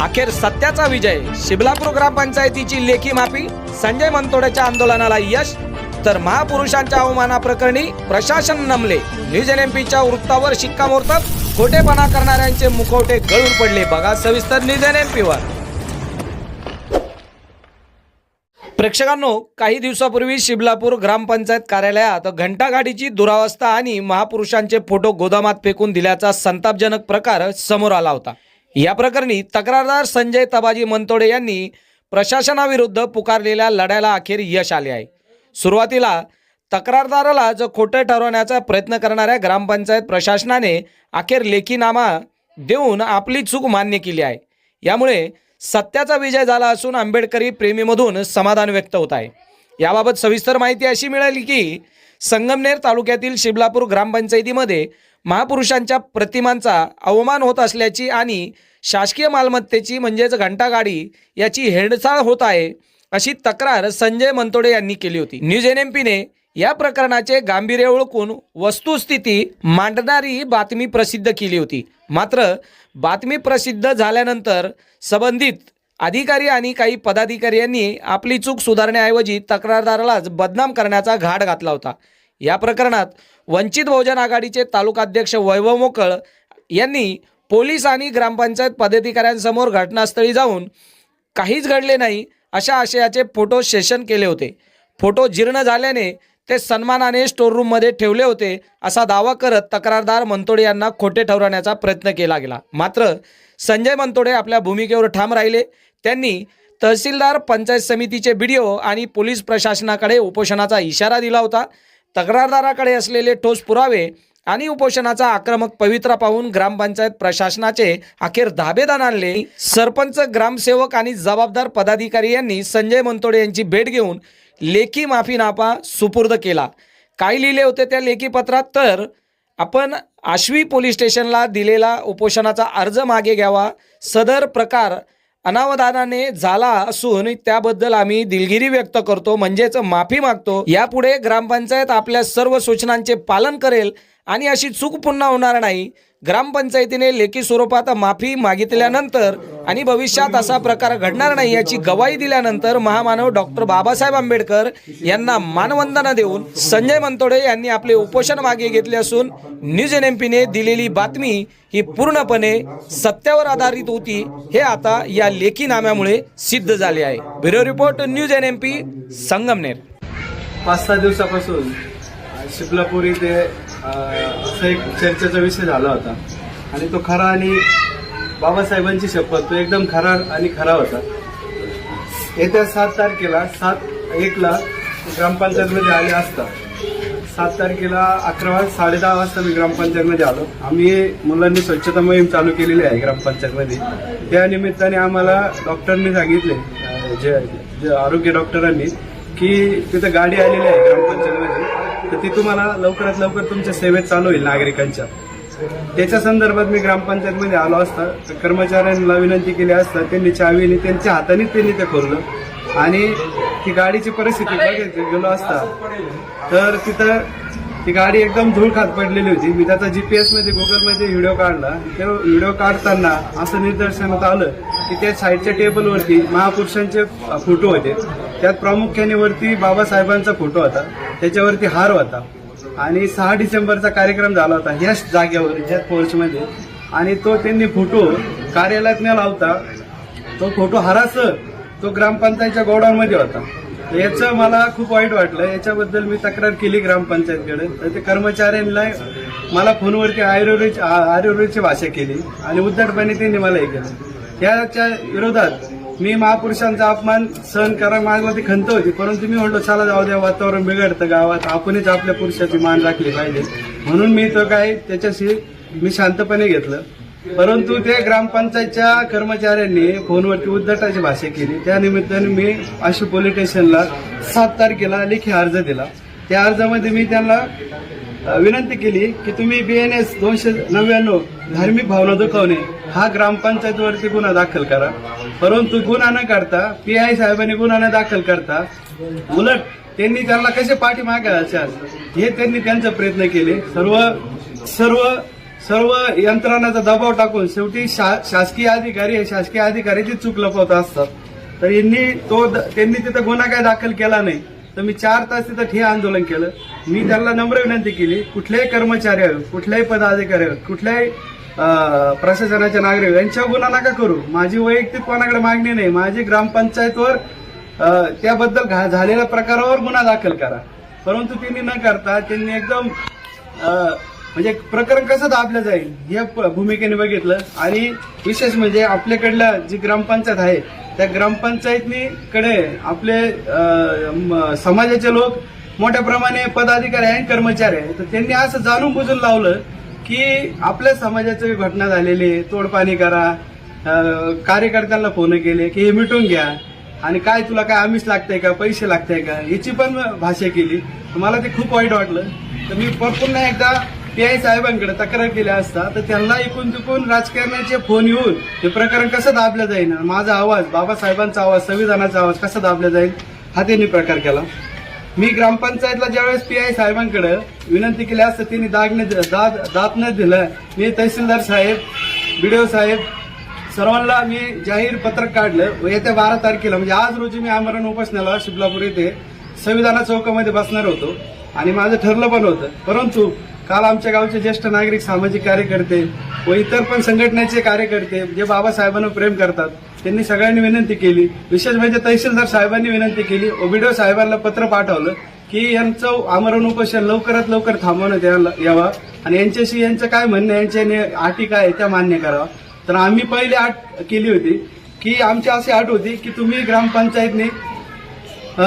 अखेर सत्याचा विजय. शिबलापूर ग्रामपंचायतीची लेखी माफी संजय मंतोड्याच्या आंदोलनाला यश तर महापुरुषांच्या अवमानाप्रकरणी प्रशासन नमले. न्यूज एन एमपीच्या वृत्तावर शिक्कामोर्तब खोटेपणा करणाऱ्यांचे मुखवटे गळून पडले. बघा सविस्तर न्यूज एन एमपीवर प्रेक्षकांनो काही दिवसापूर्वी शिबलापूर ग्रामपंचायत कार्यालयात घंटागाडीची दुरावस्था आणि महापुरुषांचे फोटो गोदामात फेकून दिल्याचा संतापजनक प्रकार समोर आला होता. या प्रकरणी तक्रारदार संजय तबाजी मनतोडे यांनी प्रशासनाविरुद्ध पुकारलेल्या लढ्याला अखेर यश आले आहे. सुरुवातीला तक्रारदाराला जो खोटं ठरवण्याचा प्रयत्न करणाऱ्या ग्रामपंचायत प्रशासनाने अखेर लेखीनामा देऊन आपली चूक मान्य केली आहे. यामुळे सत्याचा विजय झाला असून आंबेडकरी प्रेमीमधून समाधान व्यक्त होत आहे. याबाबत सविस्तर माहिती अशी मिळाली की संगमनेर तालुक्यातील शिबलापूर ग्रामपंचायतीमध्ये महापुरुषांच्या प्रतिमांचा अवमान होत असल्याची आणि शासकीय मालमत्तेची म्हणजेच घंटागाडी याची हेडसाळ होत आहे अशी तक्रार संजय मनतोडे यांनी केली होती. न्यूज एन एम पीने या प्रकरणाचे गांभीर्य ओळखून वस्तुस्थिती मांडणारी बातमी प्रसिद्ध केली होती. मात्र बातमी प्रसिद्ध झाल्यानंतर संबंधित अधिकारी आणि काही पदाधिकारी यांनी आपली चूक सुधारण्याऐवजी तक्रारदारालाच बदनाम करण्याचा घाट घातला होता. या प्रकरणात वंचित बहुजन आघाडीचे तालुकाध्यक्ष वैभव मोकळ यांनी पोलीस आणि ग्रामपंचायत पदाधिकाऱ्यांसमोर घटनास्थळी जाऊन काहीच घडले नाही अशा आशयाचे फोटो सेशन केले होते. फोटो जीर्ण झाल्याने ते सन्मानाने स्टोर रूममध्ये ठेवले होते असा दावा करत तक्रारदार मंतोडे यांना खोटे ठरवण्याचा प्रयत्न केला गेला. मात्र संजय मंतोडे आपल्या भूमिकेवर ठाम राहिले. त्यांनी तहसीलदार पंचायत समितीचे व्हिडिओ आणि पोलीस प्रशासनाकडे उपोषणाचा इशारा दिला होता. तक्रारदाराकडे असलेले ठोस पुरावे आणि उपोषणाचा आक्रमक पवित्रा पाहून ग्रामपंचायत प्रशासनाचे अखेर धाबेदान आणले. सरपंच ग्रामसेवक आणि जबाबदार पदाधिकारी यांनी संजय मनतोडे यांची भेट घेऊन लेखी माफीनापा सुपूर्द केला. काय लिहिले होते त्या लेखी पत्रात तर आपण आश्वी पोलीस स्टेशनला दिलेला उपोषणाचा अर्ज मागे घ्यावा. सदर प्रकार अनावधानाने झाला असून त्याबद्दल आम्ही दिलगिरी व्यक्त करतो म्हणजेच माफी मागतो. यापुढे ग्रामपंचायत आपल्या सर्व सूचनांचे पालन करेल आणि अशी चूक पुन्हा होणार नाही. ग्रामपंचायतीने लेखी स्वरूपात माफी मागितल्यानंतर आणि भविष्यात असा प्रकार घडणार नाही याची गवाही दिल्यानंतर महामानव डॉक्टर बाबासाहेब आंबेडकर यांना मानवंदना देऊन संजय मनतोडे यांनी आपले उपोषण मागे घेतले असून न्यूज एन एम पीने दिलेली बातमी ही पूर्णपणे सत्यावर आधारित होती. हे आता या लेखीनाम्यामुळे सिद्ध झाले आहे. Bureau report news N M P Sangamner. पाच सहा दिवसापासून शिपलापुरी ते असा एक चर्चेचा विषय झाला होता. आणि तो खरा आणि बाबासाहेबांची शपथ तो एकदम खरा आणि खरा होता. येत्या सात तारखेला सात एकला ग्रामपंचायतमध्ये आले असता. सात तारखेला अकरा वाज साडे दहा वाजता मी ग्रामपंचायतमध्ये आलो. आम्ही मुलांनी स्वच्छता मोहीम चालू केलेली आहे ग्रामपंचायतमध्ये. त्या निमित्ताने आम्हाला डॉक्टरनी सांगितले जे जे आरोग्य डॉक्टरांनी की तिथं गाडी आलेली आहे ग्रामपंचायतमध्ये. तर ती तुम्हाला लवकरात लवकर तुमच्या सेवेत चालू होईल नागरिकांच्या. त्याच्या संदर्भात मी ग्रामपंचायतमध्ये आलो असता तर कर्मचाऱ्यांना विनंती केली असता त्यांनी चावीने त्यांच्या हाताने त्यांनी ते खोललं. आणि ती गाडीची परिस्थिती बघायची गेलो असता तर तिथं ती गाडी एकदम धूळ खात पडलेली होती. मी त्याचा जी पी एसमध्ये गुगलमध्ये व्हिडिओ काढला. ते व्हिडिओ काढताना असं निदर्शनात आलं की त्या साईडच्या टेबलवरती महापुरुषांचे फोटो होते. त्यात प्रामुख्याने वरती बाबासाहेबांचा फोटो होता. त्याच्यावरती हार होता. आणि सहा डिसेंबरचा कार्यक्रम झाला होता ह्याच जागेवर ह्याच पोर्चमध्ये आणि तो त्यांनी फोटो कार्यालयात न लावता तो फोटो हरासह तो ग्रामपंचायतच्या गोडाऊनमध्ये होता. याचं मला खूप वाईट वाटलं. याच्याबद्दल मी तक्रार केली ग्रामपंचायतकडे. तर ते कर्मचाऱ्यांना मला फोनवरती आयुर्वेद आयुर्वेदची भाषा केली आणि उद्धटपणे त्यांनी मला हे केलं. याच्या विरोधात मी महापुरुषांचा अपमान सहन करा माझ्या ती खंत होती. परंतु मी म्हणलो चला जाऊ द्या वातावरण बिघडतं गावात. आपणच आपल्या पुरुषाची मान राखली पाहिजे. म्हणून मी तो काय त्याच्याशी मी शांतपणे घेतलं. परंतु ते ग्रामपंचायतच्या कर्मचाऱ्यांनी फोनवरती उद्धटाची भाषा केली. त्या निमित्ताने मी आशी पोलीस स्टेशनला सात तारखेला लेखी अर्ज दिला. त्या अर्जामध्ये मी त्यांना विनंती केली की तुम्ही बी एन एस दोनशे नव्याण्णव धार्मिक भावना दुखावणे हा ग्रामपंचायतवरती गुन्हा दाखल करा. परंतु गुन्हा न करता पी आय साहेबांनी गुन्हा न दाखल करता उलट त्यांनी त्यांना कसे पाठीमागे असाल हे त्यांनी त्यांचा प्रयत्न केले. सर्व सर्व सर्व यंत्रणाचा दबाव टाकून शेवटी शा- शासकीय अधिकारी हे शासकीय अधिकाऱ्याची चूक लपवत असतात तर यांनी तो द- त्यांनी तिथं गुन्हा काय दाखल केला नाही तर मी चार तास तिथं ठे आंदोलन केलं. मी त्यांना नम्र विनंती केली कुठल्याही कर्मचारी कुठल्याही पदाधिकारी कुठल्याही प्रशासनाच्या प्रशासनाचे नागरिक यांच्या गुन्हा नका करू. माझी वैयक्तिक कोणाकडे मागणी नाही माझी ग्रामपंचायतवर त्याबद्दल घा- झालेल्या प्रकारावर गुन्हा दाखल करा. परंतु त्यांनी न करता त्यांनी एकदम म्हणजे प्रकरण कसं दाबलं जाईल या प- भूमिकेने बघितलं. आणि विशेष म्हणजे आपल्याकडल्या जी ग्रामपंचायत आहे त्या ग्रामपंचायतीकडे आपले समाजाचे लोक मोठ्या प्रमाणे पदाधिकारी आणि कर्मचारी आहे तर त्यांनी असं जाणून बुजून लावलं की आपल्या समाजाची घटना झालेली आहे, तोडपाणी करा. कार्यकर्त्यांना फोन केले की हे मिटून घ्या. आणि काय तुला काय आमिष लागतंय का? पैसे लागतंय का? याची पण भाषा केली. मला ते खूप वाईट वाटलं. तर मी पुन्हा एकदा पी आय साहेबांकडे तक्रार केली असता तर त्यांना इकून तिकून राजकारण्याचे फोन येऊन हे प्रकरण कसं दाबलं जाईल माझा आवाज बाबासाहेबांचा आवाज संविधानाचा आवाज कसा दाबला जाईल हा त्यांनी प्रकार केला. मी ग्रामपंचायतला ज्यावेळेस पी आय साहेबांकडे विनंती केली असता त्यांनी दागने दाद दात न दिलं. मी तहसीलदार साहेब बीडीओ साहेब सर्वांना मी जाहीर पत्रक काढलं. व येत्या बारा तारखेला म्हणजे आज रोजी मी आमरण उपासण्याला शिबलापूर येथे संविधाना चौकामध्ये बसणार होतो. आणि माझं ठरलं पण होतं. परंतु काल आमच्या गावचे ज्येष्ठ नागरिक सामाजिक कार्यकर्ते व इतर पण संघटनेचे कार्यकर्ते जे बाबासाहेबांना प्रेम करतात त्यांनी सगळ्यांनी विनंती केली. विशेष म्हणजे तहसीलदार साहेबांनी विनंती केली ओबीडीओ साहेबांना पत्र पाठवलं की यांचं आमरण उपोषण लवकरात लवकर थांबवण्यात यायला- यावा आणि यांच्याशी यांचं काय म्हणणं यांच्या अटी काय त्या मान्य करावा. तर आम्ही पहिली अट केली होती की आमची अशी अट होती की तुम्ही ग्रामपंचायतने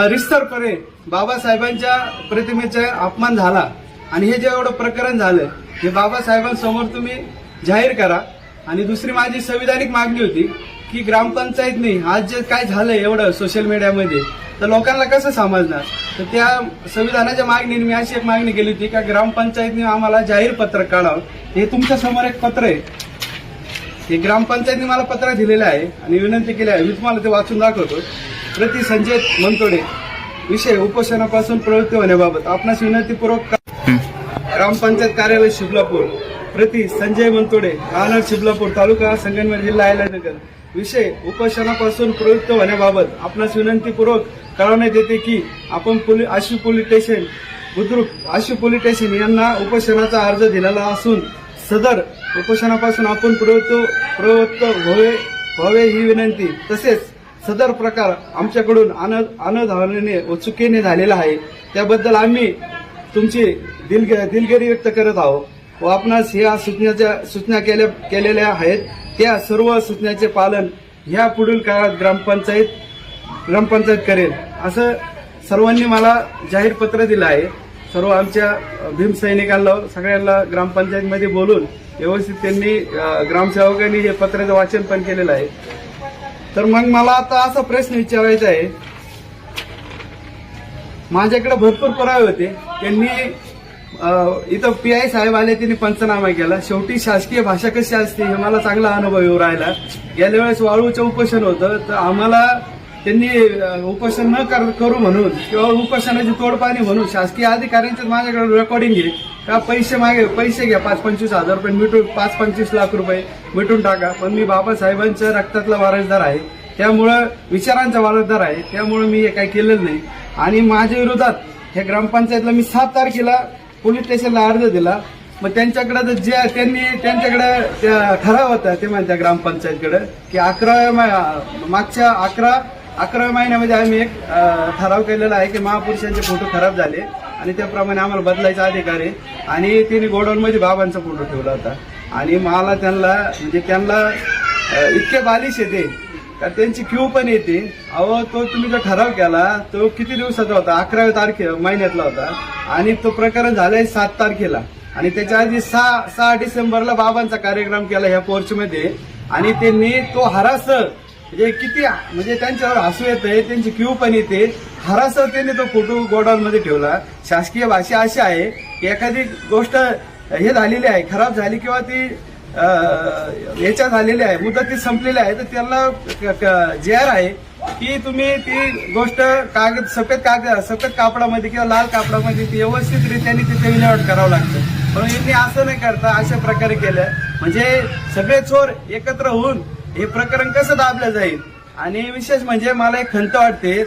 रिस्तरपणे बाबासाहेबांच्या प्रतिमेचा अपमान झाला. आणि हे जे एवढं प्रकरण झालं हे बाबासाहेबांसमोर तुम्ही जाहीर करा. आणि दुसरी माझी संविधानिक मागणी होती की ग्रामपंचायतने आज जे काय झालं एवढं सोशल मीडियामध्ये तर लोकांना कसं समजणार? तर त्या संविधानाच्या मागणीने मी अशी एक मागणी केली होती का ग्रामपंचायतने आम्हाला जाहीर पत्रक काढावं. हे तुमच्यासमोर एक पत्र आहे. हे ग्रामपंचायतने मला पत्र दिलेलं आहे आणि विनंती केली आहे. मी तुम्हाला ते वाचून दाखवतो. प्रति संजय मनतोडे विषय उपोषणापासून प्रवृत्ती होण्याबाबत आपणास विनंतीपूर्वक ग्रामपंचायत कार्यालय शिबलापूर प्रति संजय मंतोडे राहणार शिबलापूर तालुका संगमनेर जिल्हा अहिल्यानगर विषय उपोषणापासून प्रवृत्त होण्याबाबत आपणास विनंतीपूर्वक कळवण्यात येते की आपण police Ashu police station Budruk Ashu police station यांना उपोषणाचा अर्ज दिलेला असून सदर उपोषणापासून आपण प्रवृत्त प्रवृत्त व्हावे व्हावे ही विनंती. तसेच सदर प्रकार आमच्याकडून अन अनधारणाने व चुकीने झालेला आहे. त्याबद्दल आम्ही तुमची दिल दिलगिरी व्यक्त करत आहोत. व आपणास ह्या सूचनाच्या सूचना केल्या केलेल्या आहेत. त्या सर्व सूचनाचे पालन ह्या पुढील काळात ग्रामपंचायत ग्रामपंचायत करेल. असं सर्वांनी मला जाहीर पत्र दिलं आहे. सर्व आमच्या भीमसैनिकांना सगळ्यांना ग्रामपंचायतमध्ये बोलून व्यवस्थित त्यांनी ग्रामसेवकांनी हे पत्राचं वाचन पण केलेलं आहे. तर मग मला आता असा प्रश्न विचारायचा आहे. माझ्याकडे भरपूर पुरावे होते. त्यांनी इथं पी आय साहेब आले त्यांनी पंचनामा केला. शेवटी शासकीय भाषा कशी असते हे मला चांगला अनुभव येऊ राहिला. गेल्या वेळेस वाळूचं उपोषण होतं तर आम्हाला त्यांनी उपोषण न कर- करू म्हणून किंवा उपोषणाची तोडपाणी म्हणून शासकीय अधिकाऱ्यांचे माझ्याकडे रेकॉर्डिंग घे का पैसे मागे पैसे घ्या पाच पंचवीस हजार रुपये मिटून पाच पंचवीस लाख रुपये मिटून टाका. पण मी बाबासाहेबांच्या रक्तातला वारसदार आहे. त्यामुळं विचारांचा वारसदार आहे. त्यामुळं मी हे काही केलेलं नाही. आणि माझ्या विरोधात ह्या ग्रामपंचायतला मी सात तारखेला पोलीस स्टेशनला अर्ज दिला. मग त्यांच्याकडे जे त्यांनी त्यांच्याकडे त्या ठराव होता ते म्हणत्या ग्रामपंचायतकडे की अकरा मागच्या अकरा अकरा महिन्यामध्ये आम्ही एक ठराव केलेला आहे की महापुरुषांचे फोटो खराब झाले आणि त्याप्रमाणे आम्हाला बदलायचा अधिकार आहे. आणि तिने गोडाऊनमध्ये बाबांचा फोटो ठेवला होता. आणि मला त्यांना म्हणजे त्यांना इतके बालिश येते तर त्यांची क्यू पण येते. अहो तो तुम्ही जो ठराव केला तो किती दिवसाचा होता? अकराव्या तारखे महिन्यातला होता. आणि तो प्रकरण झालाय सात तारखेला. आणि त्याच्या आधी सहा सहा डिसेंबरला बाबांचा कार्यक्रम केला ह्या पोर्चमध्ये. आणि त्यांनी तो हरास म्हणजे किती म्हणजे त्यांच्यावर हसू येते त्यांची क्यू पण येते. हरासर त्यांनी तो फोटो गोडाऊन मध्ये ठेवला. शासकीय भाषा अशी आहे की एखादी गोष्ट हे झालेली आहे खराब झाली किंवा ती याच्या झालेल्या आहे. मुदत ती संपलेली आहे. तर त्यांना जे आर आहे की तुम्ही ती गोष्ट कागद सफेद कागद सफेद कापडामध्ये किंवा लाल कापडामध्ये ती व्यवस्थितरित्याने तिथे विल्हेवाट करावं लागतं. पण यांनी असं नाही करता अशा प्रकारे केलं. म्हणजे सगळे चोर एकत्र होऊन हे प्रकरण कसं दाबलं जाईल? आणि विशेष म्हणजे मला एक खंत वाटते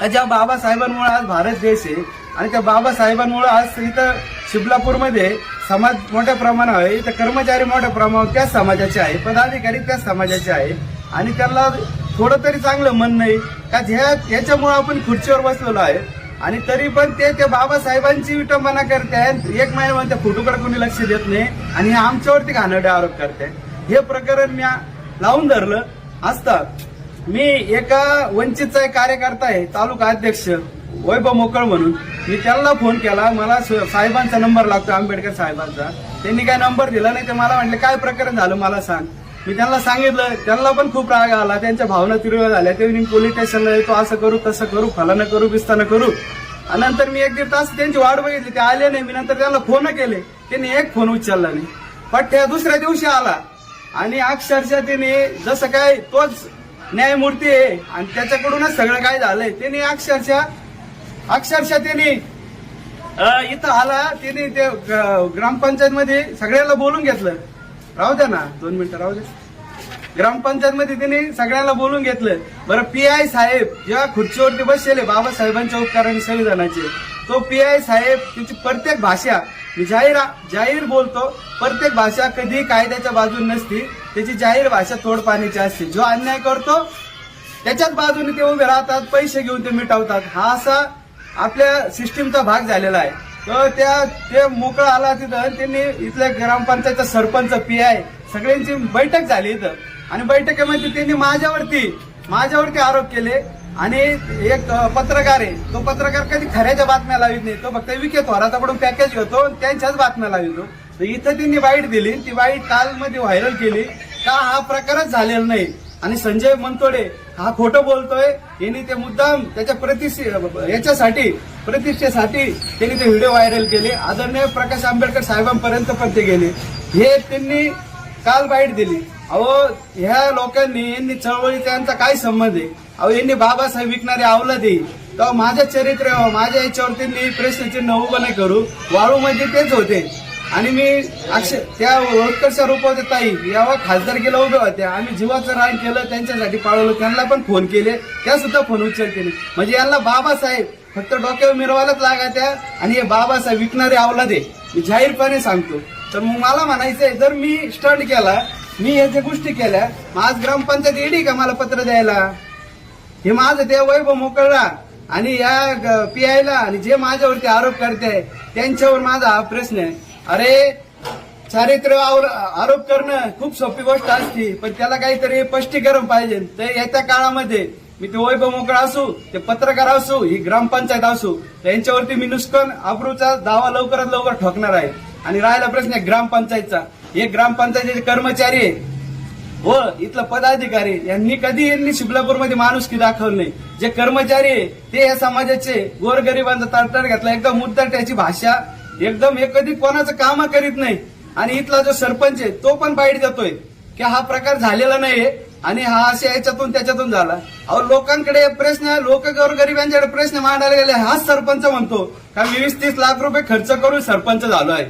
का ज्या बाबासाहेबांमुळे आज भारत देश आहे आणि त्या बाबासाहेबांमुळे आज इथं शिबलापूरमध्ये समाज मोठ्या प्रमाणावर आहे. इथं कर्मचारी मोठ्या प्रमाणावर त्याच समाजाचे आहे. पदाधिकारी त्याच समाजाचे आहे. आणि त्यांना थोडं तरी चांगलं मन नाही. का ह्या याच्यामुळे आपण खुर्चीवर बसलेलो आहे. आणि तरी पण ते त्या बाबासाहेबांची विटंबना करते एक महिना त्या फोटोकडे कोणी लक्ष देत नाही. आणि हे आमच्यावरती घाणडे आरोप करते हे प्रकरण मी लावून धरलं. असतात मी एका वंचितचा एक कार्यकर्ता आहे तालुका अध्यक्ष. वैभव मोकळ म्हणून. मी त्यांना फोन केला. मला स- साहेबांचा नंबर लागतो आंबेडकर साहेबांचा. त्यांनी काय नंबर दिला नाही ते मला म्हटले काय प्रकरण झालं मला सांग. मी त्यांना सांगितलं त्यांना पण खूप राग आला. त्यांच्या भावना तीव्र झाल्या. ते पोलीस स्टेशनला येतो असं करू तसं करू फलानं करू बिस्तानं करू. आणि नंतर मी एक दीड तास त्यांची वाट बघितली. ते आले नाही. मी नंतर त्यांना फोन केले. त्यांनी एक फोन उचलला नाही. पण त्या दुसऱ्या दिवशी आला. आणि अक्षरशः त्याने जसं काय तोच न्यायमूर्ती आहे आणि त्याच्याकडूनच सगळं काय झालंय त्याने अक्षरशः अक्षरशः त्यांनी इथं आला त्यांनी ते ग्रामपंचायत मध्ये सगळ्याला बोलून घेतलं. राहू द्या ना दोन मिनिटं राहू द्या. ग्रामपंचायत मध्ये त्यांनी सगळ्याला बोलून घेतलं. बरं पी आय साहेब जेव्हा खुर्चीवरती बसलेले बाबासाहेबांच्या उपकाराने संविधानाचे. तो पी आय साहेब त्याची प्रत्येक भाषा मी जाहीर जाहीर बोलतो प्रत्येक भाषा कधी कायद्याच्या बाजून नसती. त्याची जाहीर भाषा तोडपाण्याची असते. जो अन्याय करतो त्याच्याच बाजूने ते उभे राहतात पैसे घेऊन ते मिटवतात. हा असा आपल्या सिस्टीमचा भाग झालेला आहे. तर त्या ते मोकळं आला तिथं त्यांनी इथल्या ग्रामपंचायतचा सरपंच पी आय सगळ्यांची बैठक झाली इथं. आणि बैठकीमध्ये त्यांनी माझ्यावरती माझ्यावरती आरोप केले. आणि एक पत्रकार आहे तो पत्रकार कधी खऱ्याच्या बातम्या लावित नाही. तो फक्त विकेत होराताकडून पॅकेज घेतो त्यांच्याच बातम्या लावितो. तर इथं त्यांनी वाईट दिली ती वाईट कालमध्ये व्हायरल केली. का हा प्रकारच झालेला नाही. आणि संजय मनतोडे हा खोटं बोलतोय यांनी ते मुद्दाम त्याच्या प्रतिष्ठे याच्यासाठी प्रतिष्ठेसाठी त्यांनी ते व्हिडिओ व्हायरल केले. आदरणीय प्रकाश आंबेडकर साहेबांपर्यंत पण ते गेले. हे त्यांनी काल बाईट दिली. अहो ह्या लोकांनी यांनी चळवळी त्यांचा काय संबंध आहे? अहो यांनी बाबासाहेब विकणारे आवला दे तेव्हा माझ्या चरित्र माझ्या याच्यावर त्यांनी प्रश्नचिन्ह उभं नाही करू. वाळूमध्ये तेच होते. आणि मी अक्षय त्या उत्कर्ष रूपवते ताई यावा खासदार गेला उभ्या होत्या आम्ही जीवाचं रान केलं त्यांच्यासाठी पाळवलं त्यांना पण फोन केले त्या सुद्धा फोन उच्चार केले. म्हणजे यांना बाबासाहेब फक्त डोक्यावर मिरवायलाच लागात्या आणि हे बाबासाहेब विकणारे आवलादे मी जाहीरपणे सांगतो. तर मग मला म्हणायचंय जर मी स्टंट केला मी या ज्या गोष्टी केल्या मग आज ग्रामपंचायत येडी का मला पत्र द्यायला? हे माझं ते वैभव मोकळला आणि या पी आयला आणि जे माझ्यावरती आरोप करते त्यांच्यावर माझा हा प्रश्न आहे. अरे चारित्र्य आरोप करणं खूप सोपी गोष्ट असते पण त्याला काहीतरी स्पष्टीकरण पाहिजे. तर येत्या काळामध्ये मी ते वैभव मोकळा असू ते पत्रकार असू ही ग्रामपंचायत असू त्यांच्यावरती मी नुसकन अब्रूचा दावा लवकरात लवकर ठोकणार आहे. आणि राहिला प्रश्न आहे ग्रामपंचायतचा. हे ग्रामपंचायतीचे कर्मचारी आहे व इथलं पदाधिकारी यांनी कधी यांनी शिबलापूरमध्ये माणुसकी दाखवली नाही. जे कर्मचारी आहे ते या समाजाचे गोरगरिबांचा तडतड घेतला एकदम मुद्दाट्याची भाषा एकदम हे कधी कोणाचं काम करीत नाही. आणि इथला जो सरपंच आहे तो पण बाईट देतोय की हा प्रकार झालेला नाहीये आणि हा असे याच्यातून त्याच्यातून झाला. अहो लोकांकडे प्रश्न लोक गोरगरिबांच्याकडे प्रश्न मांडायला गेले हाच सरपंच म्हणतो. का मी वीस तीस लाख रुपये खर्च करून सरपंच झालो आहे.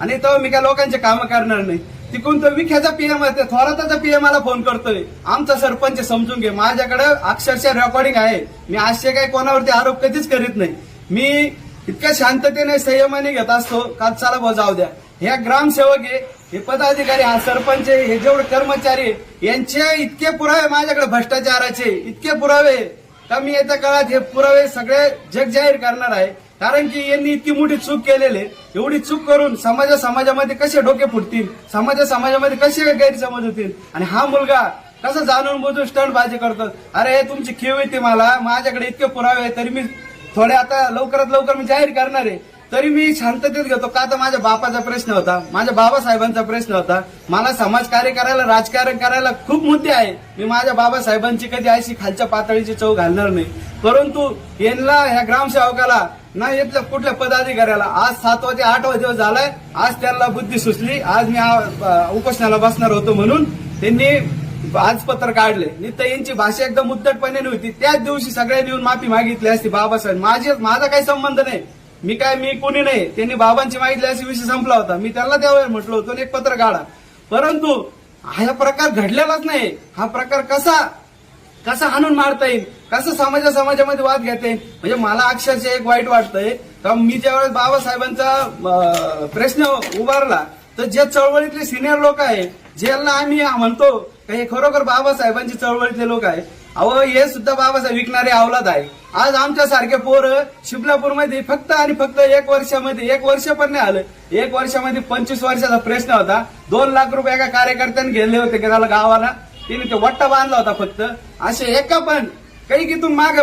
आणि तो मी काय लोकांचे कामं करणार नाही. तिकडून तो विख्याचा पीएम आहे थोराताचा पीएम मला फोन करतोय. आमचा सरपंच समजून घे माझ्याकडे अक्षरशः रेकॉर्डिंग आहे. मी असे काही कोणावरती आरोप कधीच करीत नाही. मी इतक्या शांततेने संयमाने घेत असतो का चला भाऊ जाऊ द्या. ह्या ग्रामसेवक आहे हे पदाधिकारी हा सरपंच हे जेवढे कर्मचारी यांचे इतके पुरावे माझ्याकडे भ्रष्टाचाराचे इतके पुरावे का मी येत्या काळात हे पुरावे सगळे जग जाहीर करणार आहे? कारण की यांनी इतकी मोठी चूक केलेली एवढी चूक करून समाजा समाजामध्ये कसे डोके फुटतील? समाजा समाजामध्ये कसे गैरसमज होतील? आणि हा मुलगा कसं जाणून बुजून स्टंट बाजी करतो? अरे तुमची खेळ येते मला माझ्याकडे इतके पुरावे आहे तरी मी थोडे आता लवकरात लवकर मी जाहीर करणार आहे. तरी मी शांततेत घेतो. का तर माझ्या बापाचा प्रश्न होता माझ्या बाबासाहेबांचा प्रश्न होता. मला समाजकार्य करायला राजकारण करायला खूप मुद्दे आहे. मी माझ्या बाबासाहेबांची कधी अशी खालच्या पातळीची चव घालणार नाही. परंतु यांना ह्या ग्रामसेवकाला ना येतल्या कुठल्या पदाधिकाऱ्याला आज सात वाजे आठ वाजे झालाय. आज त्यांना बुद्धी सुचली. आज मी उपोषणाला बसणार होतो म्हणून. त्यांनी आज पत्र काढले. नित्य यांची भाषा एकदम उद्धटपणे नव्हती. त्याच दिवशी सगळ्यांनी येऊन माफी मागितली असती बाबासाहेब. माझे माझा काही संबंध नाही. मी काय मी कोणी नाही. त्यांनी बाबांची मागितली अशी विषय संपला होता. मी त्यांना त्यावेळेस म्हटलं होतं आणि एक पत्र काढा. परंतु हा प्रकार घडलेलाच नाही. हा प्रकार कसा कसा हाणून मारता येईल? कसं समाजा समाजामध्ये वाद घेता येईल? म्हणजे मला अक्षरशः एक वाईट वाटतंय. का मी ज्यावेळेस बाबासाहेबांचा प्रश्न उभारला तर जे चळवळीतले सिनियर लोक आहे ज्यांना आम्ही म्हणतो का हे खरोखर बाबासाहेबांची चळवळीतले लोक आहे अहो हे सुद्धा बाबासाहेब विकणारे अवलाद आहे आज आमच्या सारखे पोरं शिबलापूरमध्ये फक्त आणि फक्त एक वर्षामध्ये एक वर्ष पण नाही आलं. एक वर्षामध्ये पंचवीस वर्षाचा प्रश्न होता. दोन लाख रुपये एका कार्यकर्त्याने गेले होते त्याला गावाला? तिने ते वट्टा बांधला होता फक्त. असे एका पण काही कितून माग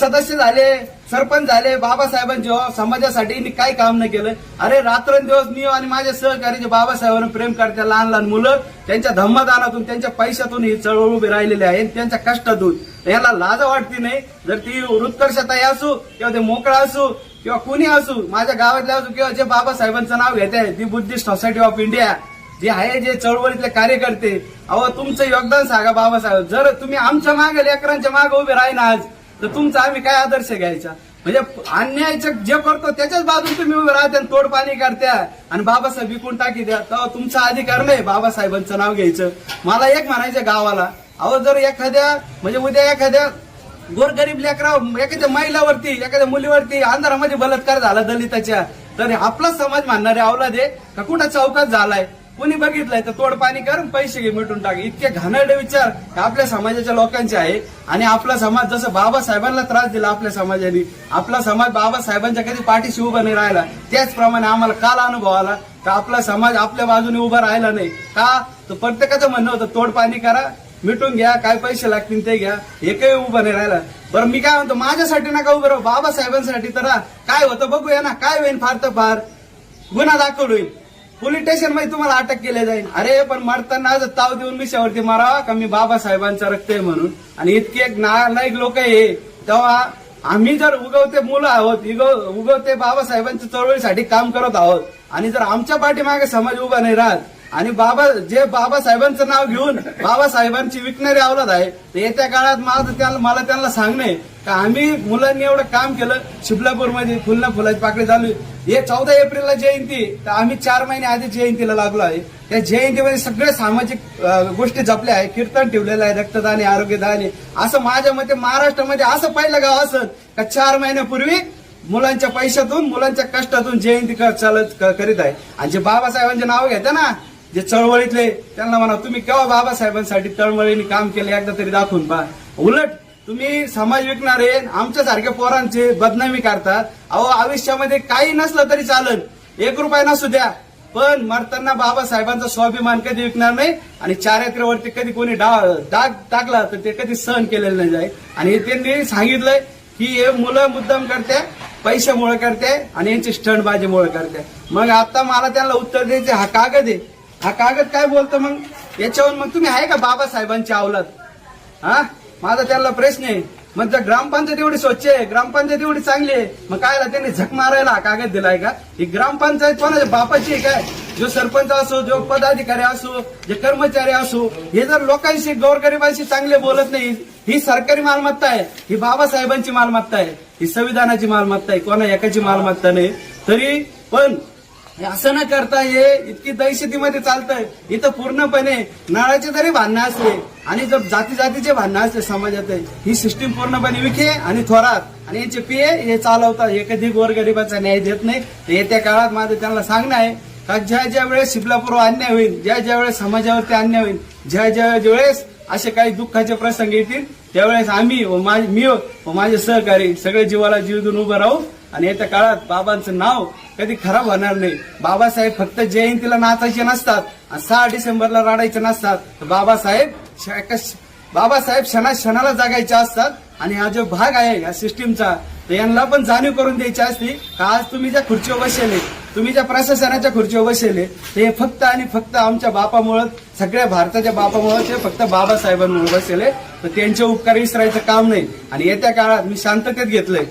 सदस्य झाले सरपंच झाले बाबासाहेबांचे हो, समाजासाठी मी काही काम नाही केलं. अरे रात्रंदिवस मी आणि माझ्या सहकारी जे बाबासाहेबांना प्रेम करते लहान लहान मुलं त्यांच्या धम्मदानातून त्यांच्या पैशातून ही चळवळ उभी राहिलेली आहे आणि त्यांच्या कष्टातून. याला लाज वाटती नाही. जर ती उत्कर्षताई असू किंवा ते मोकळा असू किंवा कुणी असू माझ्या गावातले असू किंवा जे बाबासाहेबांचं नाव घेत आहे ती बुद्धिस्ट सोसायटी ऑफ इंडिया जे आहे जे चळवळीतले कार्यकर्ते अहो तुमचं योगदान सांगा बाबासाहेब. जर तुम्ही आमच्या मागे लेकरांच्या मागे उभे राहीन आज तर तुमचा आम्ही काय आदर्श घ्यायचा? म्हणजे अन्यायचं जे करतो त्याच्याच बाजून तुम्ही उभे राहते आणि तोड पाणी करत्या आणि बाबासाहेब विकून टाकी द्या. तेव्हा तुमचा अधिकार नाही बाबासाहेबांचं नाव घ्यायचं. मला एक म्हणायचं गावाला अहो जर एखाद्या म्हणजे उद्या एखाद्या गोरगरीब लेकरा एखाद्या महिलावरती एखाद्या मुलीवरती अंधारामध्ये बलात्कार झाला दलिताच्या तर आपला समाज मानणारे अवलाद आहे का कुठं चौकात झालाय? कोणी बघितलंय तर तोड पाणी कर पैसे घे मिटून टाक. इतके घाणेरडे विचार आपल्या समाजाच्या लोकांचे आहे. आणि आपला समाज जसं बाबासाहेबांना त्रास दिला आपल्या समाजाने आपला समाज बाबासाहेबांच्या कधी पाठीशी उभा नाही राहिला. त्याचप्रमाणे आम्हाला काल अनुभव आला का आपला समाज आपल्या बाजूने उभा राहिला नाही. का? तर प्रत्येकाचं म्हणणं होतं तोड पाणी करा मिटून घ्या काय पैसे लागतील ते घ्या. एकही उभं नाही राहिला. बरं मी काय म्हणतो माझ्यासाठी नका उभं राहू बाबासाहेबांसाठी तर काय होतं बघूया ना काय होईल फार तर फार. गुन्हा दाखल होईल. पोलीस स्टेशनमध्ये तुम्हाला अटक केली जाईल. अरे पण मरताना आज ताव देऊन मिशावरती मारावा का? मी बाबासाहेबांचा रक्त आहे म्हणून. आणि इतके एक नालायक लोक आहे. तेव्हा आम्ही जर उगवते मुलं आहोत उगवते बाबासाहेबांच्या चळवळीसाठी काम करत आहोत आणि जर आमच्या पाठीमागे समाज उभा नाही राहत आणि बाबा जे बाबासाहेबांचं नाव घेऊन बाबासाहेबांची विकणारी अवलाद आहे तर येत्या काळात माझं त्यांना मला त्यांना सांगणे का आम्ही मुलांनी एवढं काम केलं शिबलापूरमध्ये फुलना फुलाची पाकळी चालू आहे. हे चौदा एप्रिलला जयंती तर आम्ही चार महिने आधी जयंतीला लागलो आहे. त्या जयंतीमध्ये सगळे सामाजिक गोष्टी जपल्या आहे कीर्तन ठेवलेलं आहे रक्तदान आरोग्यदान असं माझ्या मते महाराष्ट्रामध्ये असं पहिलं गाव असत का चार महिन्यापूर्वी मुलांच्या पैशातून मुलांच्या कष्टातून जयंती चालत करीत आहे. आणि जे बाबासाहेबांचे नाव घेते ना जे चळवळीतले त्यांना म्हणा तुम्ही केव्हा बाबासाहेबांसाठी चळवळीने काम केलं एकदा तरी दाखवून पहा. उलट तुम्ही समाज विकणारे आमच्यासारख्या पोरांचे बदनामी करतात. अहो आयुष्यामध्ये काही नसलं तरी चालन एक रुपया नसू द्या. पण मरताना बाबासाहेबांचा स्वाभिमान कधी विकणार नाही आणि चारित्र्यावरती कधी कोणी डाग टाकला तर ते कधी सहन केलेलं नाही जाईल आणि त्यांनी सांगितलंय की हे मुलं मुद्दाम करते पैशामुळे करते आणि यांची स्टंटबाजीमुळे करते मग आता मला त्यांना उत्तर द्यायचे हा कागद आहे. हा कागद काय बोलतो मग? याच्यावर मग तुम्ही आहे का बाबासाहेबांची अवलाद? हा? माझा त्यांना प्रश्न आहे. मग जर ग्रामपंचायत एवढी स्वच्छ आहे ग्रामपंचायत एवढी चांगली आहे. मग काय त्यांनी झक मारायला कागद दिलाय का? ही ग्रामपंचायत कोणाच्या बापाची आहे काय? जो सरपंच असो जो पदाधिकारी असो जे कर्मचारी असो हे जर लोकांशी गोरगरिबांशी चांगले बोलत नाही ही सरकारी मालमत्ता आहे. ही बाबासाहेबांची मालमत्ता आहे. ही संविधानाची मालमत्ता आहे. कोणा एकाची मालमत्ता नाही. तरी पण असं न करता हे इतकी दहशतीमध्ये चालतंय. इथं पूर्णपणे नळाचे जरी भांडणं असले आणि जर जाती जातीचे भांडणं असले समाजात ही सिस्टीम पूर्णपणे विखे आणि थोरात. आणि याचे पिये हे चालवतात. हे कधी गोरगरिबाचा न्याय देत नाही तर येत्या काळात माझं त्यांना सांगणं आहे का ज्या ज्या वेळेस शिपलापूर्व अन्याय होईल ज्या ज्या वेळेस समाजावरती अन्याय होईल ज्या ज्या वेळेस असे काही दुःखाचे प्रसंग येतील त्यावेळेस आम्ही व माझे मी व माझे सहकारी सगळे जीवाला जीव देऊन उभं राहू. आणि येत्या काळात बाबांचं नाव कधी खराब होणार नाही. बाबासाहेब फक्त जयंतीला नाचायचे नसतात आणि सहा डिसेंबरला रडायचे नसतात. तर बाबासाहेब बाबासाहेब क्षणा क्षणाला जागायचे असतात आणि हा जो भाग आहे या सिस्टीमचा तर यांना पण जाणीव करून द्यायची असती. का आज तुम्ही ज्या खुर्चीवर बसले तुम्ही ज्या प्रशासनाच्या खुर्चीवर बसले ते फक्त आणि फक्त आमच्या बापामुळं सगळ्या भारताच्या बापामुळं ते फक्त बाबासाहेबांमुळे बसले तर त्यांचे उपकार विसरायचं काम नाही. आणि येत्या काळात मी शांततेत घेतलंय.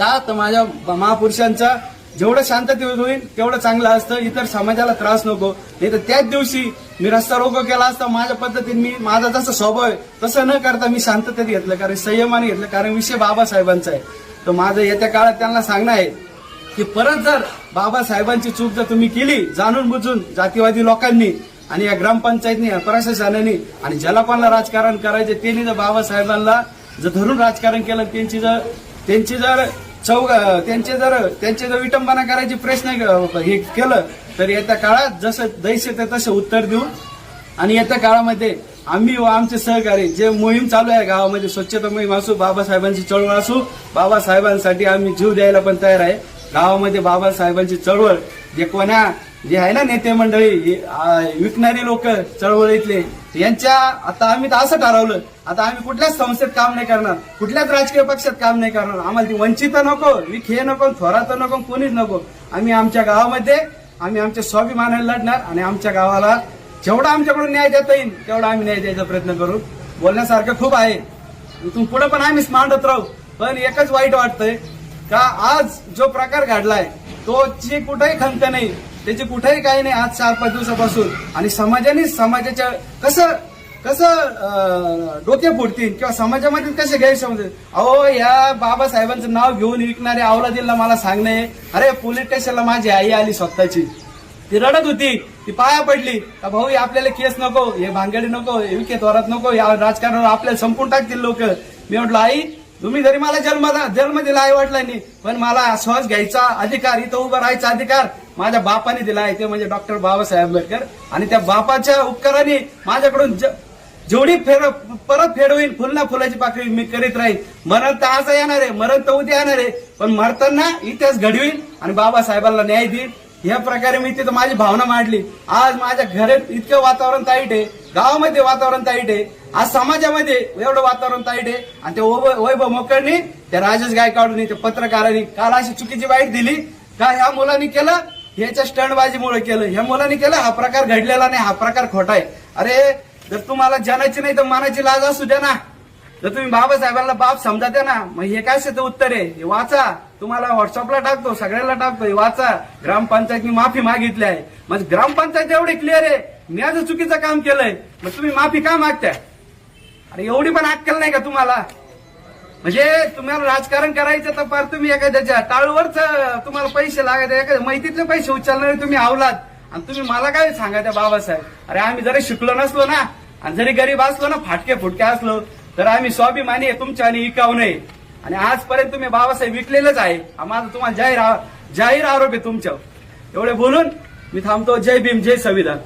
का? तर माझ्या महापुरुषांचा जेवढं शांततेत होईल तेवढं चांगलं असतं. इतर समाजाला त्रास नको. नाही तर त्याच दिवशी मी रस्ता रोको केला असता माझ्या पद्धतीने मी माझा जसा स्वभाव आहे तसं न करता मी शांततेत घेतलं. कारण संयमाने घेतलं. कारण विषय बाबासाहेबांचा आहे. तर माझं येत्या काळात त्यांना सांगणं आहे की परत जर बाबासाहेबांची चूक जर तुम्ही केली जाणून बुजून जातीवादी लोकांनी आणि या ग्रामपंचायतनी प्रशासनाने आणि ज्याला कोणाला राजकारण करायचे त्यांनी जर बाबासाहेबांना जर धरून राजकारण केलं त्यांची जर त्यांची जर चौ त्यांचे जर त्यांचे जर विटंबना करायची प्रश्न हे केलं तर येत्या काळात जसं दैसे ते तसं उत्तर देऊ. आणि येत्या काळामध्ये आम्ही व आमचे सहकारी जे मोहीम चालू आहे गावामध्ये स्वच्छता मोहीम असू बाबासाहेबांची चळवळ असू बाबासाहेबांसाठी आम्ही जीव द्यायला पण तयार आहे. गावामध्ये बाबासाहेबांची चळवळ जे कोण्या जे आहे ना नेते मंडळी विकणारी लोक चळवळीतले यांच्या आता आम्ही तर असं ठरवलं आता आम्ही कुठल्याच संस्थेत काम नाही करणार कुठल्याच राजकीय पक्षात काम नाही करणार. आम्हाला ती वंचित नको विख हे नको थोरात नको कोणीच नको. आम्ही आमच्या गावामध्ये आम्ही आमच्या स्वाभिमानाने लढणार आणि आमच्या गावाला जेवढा आमच्याकडून न्याय देता येईल तेवढा आम्ही न्याय द्यायचा प्रयत्न करू. बोलण्यासारखं खूप आहे. इथून पुढे पण आम्हीच मांडत राहू. पण एकच वाईट वाटतंय का आज जो प्रकार घडलाय तो ची कुठेही खंत नाही त्याचे कुठेही काही नाही आज चार पाच दिवसापासून. आणि समाजाने समाजाच्या कसं कसं डोके फुटतील किंवा समाजामध्ये कसे गैरसमज अहो या बाबासाहेबांचं नाव घेऊन विकणारे अवलादीला मला सांगणे अरे पोलीस स्टेशनला माझी आई आली स्वतःची. ती रडत होती ती पाया पडली. का भाऊ हे आपल्याला केस नको हे भांगडे नको हे विखे थोरात नको या राजकारणावर आपल्याला संपून टाकतील लोक. मी म्हटलं आई तुम्ही जरी मला जन्म जन्म दिला आई वाटला नाही पण मला श्वास घ्यायचा अधिकार इथं उभं राहायचा अधिकार माझ्या बापाने दिला आहे ते म्हणजे डॉक्टर बाबासाहेब आंबेडकर. आणि त्या बापाच्या उपकाराने माझ्याकडून ज- जेवढी फेर परत फेड होईल फुलना फुलाची पाकळी मी करीत राहील मरण तर आज येणार आहे मरण तर उद्या येणार आहे पण मरताना इतिहास घडवील आणि बाबासाहेबांना न्याय देईल या प्रकारे मी तिथं माझी भावना मांडली. आज माझ्या घरात इतकं वातावरण ताईट आहे गावामध्ये वातावरण ताईट आहे आज समाजामध्ये एवढं वातावरण ताईट आहे. आणि ते वैभव वैभव त्या राजेश गायकवाडनी त्या पत्रकारांनी काल अशी चुकीची वाईट दिली. का ह्या मुलांनी केलं? ह्याच्या स्टंडबाजीमुळे केलं. ह्या मुलांनी केलं हा प्रकार घडलेला नाही हा प्रकार खोटा आहे. अरे जर तुम्हाला जनाची नाही तर मानाची लाज असू द्या ना. जर तुम्ही बाबासाहेबांना बाप समजा ना मग हे काय त्याचं उत्तर आहे? हे वाचा. तुम्हाला व्हॉट्सअपला टाकतो सगळ्याला टाकतो हे वाचा. ग्रामपंचायतनी माफी मागितली आहे. म्हणजे ग्रामपंचायत एवढी क्लिअर आहे. मी आज चुकीचं काम केलंय. मग तुम्ही माफी का मागताय? अरे एवढी पण अक्कल नाही का तुम्हाला? म्हणजे तुम्हाला राजकारण करायचं तर फार तुम्ही एखाद्याच्या टाळूवरच तुम्हाला पैसे लागत एखाद्या माहितीतले पैसे उचलणारे तुम्ही आवलात. आणि तुम्ही मला काय सांगा त्या बाबासाहेब? अरे आम्ही जरी शिकलो नसलो ना आणि जरी गरीब असलो ना फाटके फुटके असलो तर आम्ही स्वाभिमानी आहे तुमच्या आणि इकाऊ नये. आणि आजपर्यंत तुम्ही बाबासाहेब विकलेलंच आहे. आम्हाला माझा तुम्हाला जाहीर जाहीर आरोप आहे तुमच्यावर. एवढे बोलून मी थांबतो. जय भीम जय संविधान.